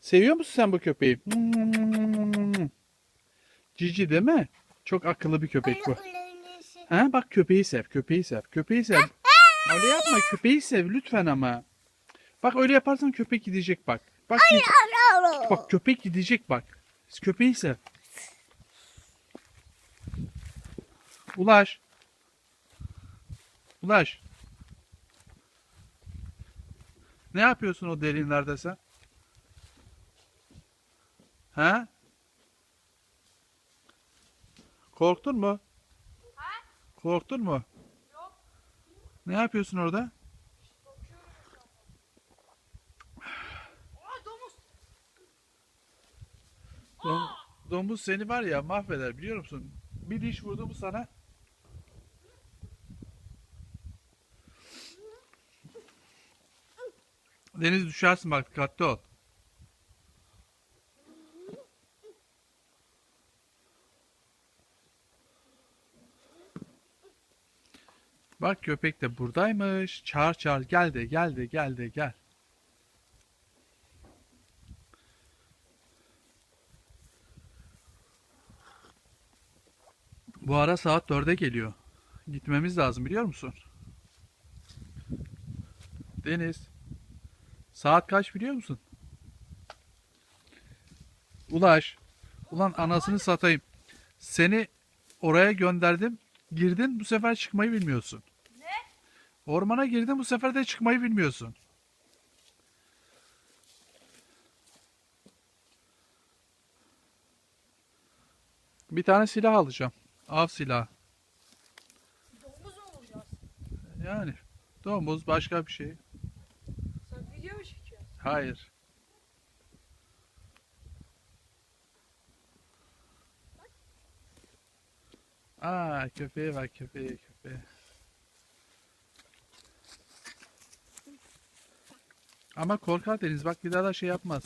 Seviyor musun sen bu köpeği? Cici değil mi? Çok akıllı bir köpek bu. Ha bak köpeği sev, köpeği sev, köpeği sev. Öyle yapma, köpeği sev lütfen ama. Bak öyle yaparsan köpek gidecek bak. Bak bak köpek gidecek bak. Köpeği sev. Ulaş. Ulaş. Ne yapıyorsun o derinlerde sen? Ha? Korktun mu? Korktun mu? Yok. Ne yapıyorsun orada? Aa domuz. Dom, domuz seni var ya mahveder biliyor musun? Bir diş vurdu mu sana? Deniz düşersin bak dikkatli ol. Bak köpek de buradaymış. Çağır çağır gel de gel de gel de gel. Bu ara saat 4'e geliyor. Gitmemiz lazım biliyor musun? Deniz. Saat kaç biliyor musun? Ulaş. Ulan anasını satayım. Seni oraya gönderdim. Girdin bu sefer çıkmayı bilmiyorsun. Ne? Ormana girdin bu sefer de çıkmayı bilmiyorsun. Bir tane silah alacağım. Av silahı. Domuz mu bulacağız? Yani domuz başka bir şey. Sen video mu çekiyorsun? Hayır. Aa köpeğe bak köpeğe köpeğe. Ama korkar Deniz bak bir daha da şey yapmaz.